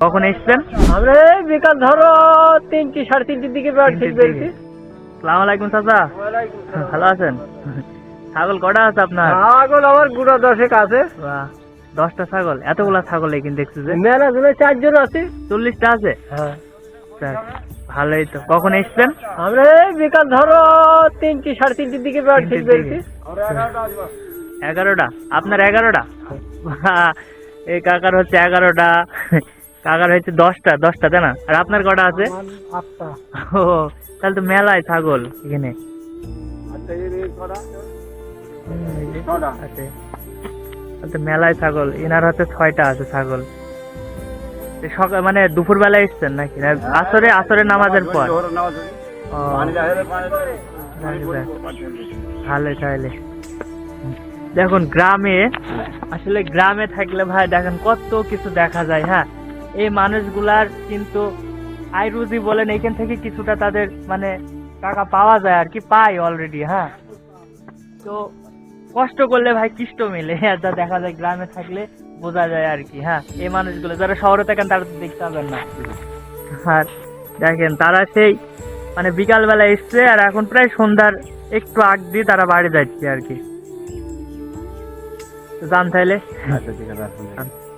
কখন এসছেন? আমরা এই বিকাল ধরো তিনটি সাড়ে তিনটির দিকে সালাম আলাইকুম চাচা। ভালো আছেন? ছাগল কটা আছে আপনার? ছাগল আমার গুড়া দশেক আছে। দশটা ছাগল। এতগুলা ছাগল এখানে দেখছি যে। মেলা জনে চারজন আছে। চল্লিশটা আছে? হ্যাঁ। ভালোই তো। কখন এসছেন? আমরা এই বিকাল ধরো তিনটি সাড়ে তিনটির দিকে এগারোটা আপনার এগারোটা? এই কাকার হচ্ছে এগারোটা। কাকার হচ্ছে দশটা দশটা তাই না? আর আপনার কটা আছে? ও তাহলে তো মেলায় ছাগল এখানে। আছে। মেলায় ছাগল। এনার হাতে ছয়টা আছে ছাগল। সকাল মানে দুপুর বেলা এসছেন নাকি? না আসরে আসরে নামাজের পর? ভালো তাহলে। দেখুন গ্রামে আসলে গ্রামে থাকলে ভাই দেখেন কত কিছু দেখা যায় হ্যাঁ? এই মানুষগুলার কিন্তু আয় রুজি বলেন, এইখান থেকে কিছুটা তাদের মানে টাকা পাওয়া যায় আর কি পাই অলরেডি হ্যাঁ। তো কষ্ট করলে ভাই কিষ্ট মিলে যা দেখা যায় গ্রামে থাকলে বোঝা যায় আর কি হ্যাঁ। এই মানুষগুলো, যারা শহরে থাকেন তারা তো দেখতে পাবেন না। আর দেখেন, তারা সেই মানে বিকাল বেলা এসছে, আর এখন প্রায় সন্ধ্যার একটু আগ দিয়ে তারা বাড়ি যাচ্ছে আর কি। যান তাইলে আচ্ছা ঠিক আছে